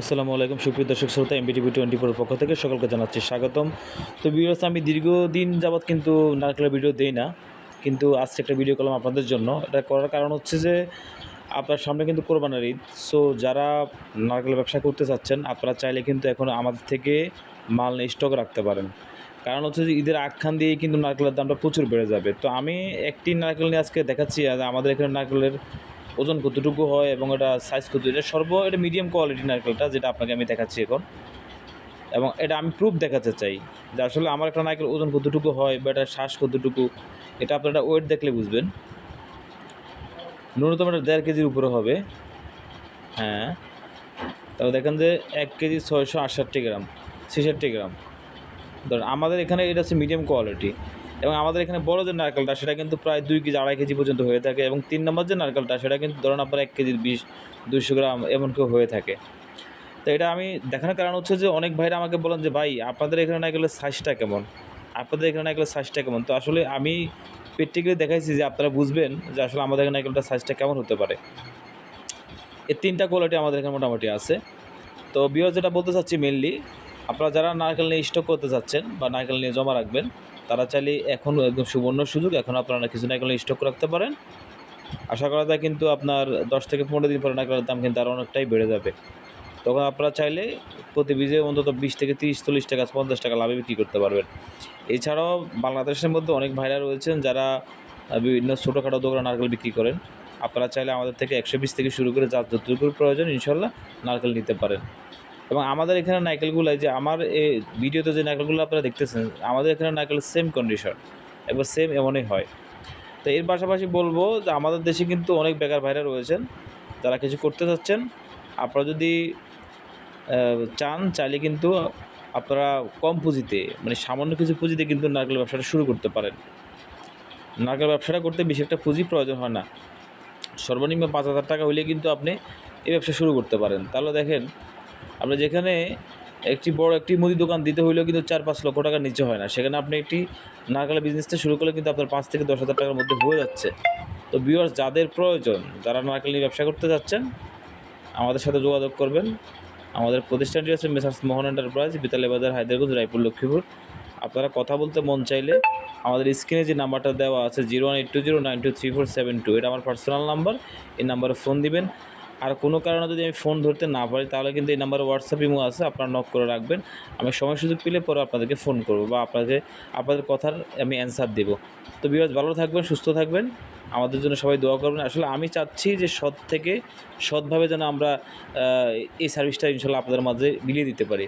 আসসালামু আলাইকুম, সুপ্রিয় দর্শক শ্রোতা এমবিটিভি টোয়েন্টি ফোর পক্ষ থেকে সকলকে জানাচ্ছি স্বাগতম। তো ভিডিওস আমি দীর্ঘদিন যাবৎ কিন্তু নারকেলের ভিডিও দেই না, কিন্তু আজকে একটা ভিডিও করলাম আপনাদের জন্য। এটা করার কারণ হচ্ছে যে, আপনার সামনে কিন্তু কোরবানের ঈদ। সো যারা নারকেলের ব্যবসা করতে চাচ্ছেন, আপনারা চাইলে কিন্তু এখন আমাদের থেকে মাল স্টক রাখতে পারেন। কারণ হচ্ছে যে, ঈদের আখ্যান দিয়ে কিন্তু নারকেলের দামটা প্রচুর বেড়ে যাবে। তো আমি একটি নারকেল নিয়ে আজকে দেখাচ্ছি আমাদের এখানে নারকেলের ওজন কতটুকু হয় এবং এটা সাইজ কত? এটা সর্ব, এটা মিডিয়াম কোয়ালিটি নারকেলটা যেটা আপনাকে আমি দেখাচ্ছি এখন। এবং এটা আমি প্রুফ দেখাতে চাই যে আসলে আমার একটা নারকেল ওজন কতটুকু হয় বা এটা শ্বাস কতটুকু, এটা আপনারা ওয়েট দেখলে বুঝবেন। ন্যূনতম এটা দেড় কেজির উপরে হবে। হ্যাঁ। তবে দেখেন যে এক কেজি ছয়শো আটষট্টি গ্রাম, ছেষট্টি গ্রাম। ধরুন আমাদের এখানে এটা হচ্ছে মিডিয়াম কোয়ালিটি এবং আমাদের এখানে বড় যে নারকেলটা, সেটা কিন্তু প্রায় দুই কেজি, আড়াই কেজি পর্যন্ত হয়ে থাকে এবং তিন নম্বর যে নারকেলটা, সেটা কিন্তু ধরুন আপনার এক কেজির বিশ, দুইশো গ্রাম এমন কেউ হয়ে থাকে। তো এটা আমি দেখানোর কারণ হচ্ছে যে অনেক ভাইরা আমাকে বলেন যে, ভাই, আপনাদের এখানে নারকেলের সাইজটা কেমন? আপনাদের এখানে নারকেলের সাইজটা কেমন? তো আসলে আমি প্র্যাকটিক্যালি দেখাইছি যে আপনারা বুঝবেন যে আসলে আমাদের এখানে নারকেলটার সাইজটা কেমন হতে পারে। এই তিনটা কোয়ালিটি আমাদের এখানে মোটামুটি আছে। তো বিয়র যেটা বলতে চাচ্ছি মেনলি আপনারা যারা নারকেল নিয়ে স্টক করতে চাচ্ছেন বা নারকেল নিয়ে জমা রাখবেন তারা চাইলে এখন একদম সুবর্ণ সুযোগ, এখন আপনারা কিছু না নিয়ে স্টক রাখতে পারেন। আশা করা যায় কিন্তু আপনার দশ থেকে পনেরো দিন পরে নারকেলের দাম কিন্তু আরও অনেকটাই বেড়ে যাবে। তখন আপনারা চাইলে প্রতি বীজে অন্তত বিশ থেকে তিরিশ, চল্লিশ টাকা, পঞ্চাশ টাকা লাভে বিক্রি করতে পারবেন। এছাড়াও বাংলাদেশের মধ্যে অনেক ভাইরা রয়েছেন যারা বিভিন্ন ছোটোখাটো দোকানে নারকেল বিক্রি করেন। আপনারা চাইলে আমাদের থেকে একশো বিশ থেকে শুরু করে যার যতটুকু প্রয়োজন ইনশাল্লাহ নারকেল নিতে পারেন। এবং আমাদের এখানে নারকেলগুলো এই যে আমার এই ভিডিওতে যে নারকেলগুলো আপনারা দেখতেছেন, আমাদের এখানে নারকেল সেম কন্ডিশন এবার সেম এমনই হয়। তো এর পাশাপাশি বলব যে আমাদের দেশে কিন্তু অনেক বেকার ভাইরা রয়েছেন, যারা কিছু করতে চাচ্ছেন। আপনারা যদি চান চাইলে কিন্তু আপনারা কম পুঁজিতে মানে সামান্য কিছু পুঁজিতে কিন্তু নারকেল ব্যবসাটা শুরু করতে পারেন। নারকেল ব্যবসাটা করতে বেশি একটা পুঁজি প্রয়োজন হয় না। সর্বনিম্ন পাঁচ হাজার টাকা হইলে কিন্তু আপনি এই ব্যবসা শুরু করতে পারেন। তাহলে দেখেন আপনি যেখানে একটি বড় একটি মুদি দোকান দিতে হইলেও কিন্তু চার পাঁচ লক্ষ টাকার নিচে হয় না। সেখানে আপনি একটি নারকেলের বিজনেসটা শুরু করলে কিন্তু আপনার পাঁচ থেকে দশ হাজার টাকার মধ্যে হয়ে যাচ্ছে। তো ভিউয়ার্স যাদের প্রয়োজন, যারা নারকেল নিয়ে ব্যবসা করতে যাচ্ছেন, আমাদের সাথে যোগাযোগ করবেন। আমাদের প্রতিষ্ঠানটি আছে মেসার্স মোহন এন্টারপ্রাইজ বিতালে বাজার, হায়দ্রাবাদ, রায়পুর, লক্ষ্মীপুর। আপনারা কথা বলতে মন চাইলে আমাদের স্ক্রিনে যে নাম্বারটা দেওয়া আছে zero one eight two zero nine two three four seven two এটা আমার পার্সোনাল নাম্বার এই নাম্বারে ফোন দিবেন। আর কোনো কারণে যদি আমি ফোন ধরতে না পারি, তাহলে কিন্তু এই নাম্বারে হোয়াটসঅ্যাপ ইমো আছে, আপনারা নক করে রাখবেন। আমি সময় সুযোগ পেলে পরে আপনাদেরকে ফোন করব বা আপনাদের আপনাদের কথার আমি অ্যান্সার দেবো। তো বিরাজ ভালো থাকবেন, সুস্থ থাকবেন। আমাদের জন্য সবাই দোয়া করবেন। আসলে আমি চাচ্ছি যে সৎ থেকে সৎভাবে যেন আমরা এই সার্ভিসটা ইনশাল্লাহ আপনাদের মাঝে মিলিয়ে দিতে পারি।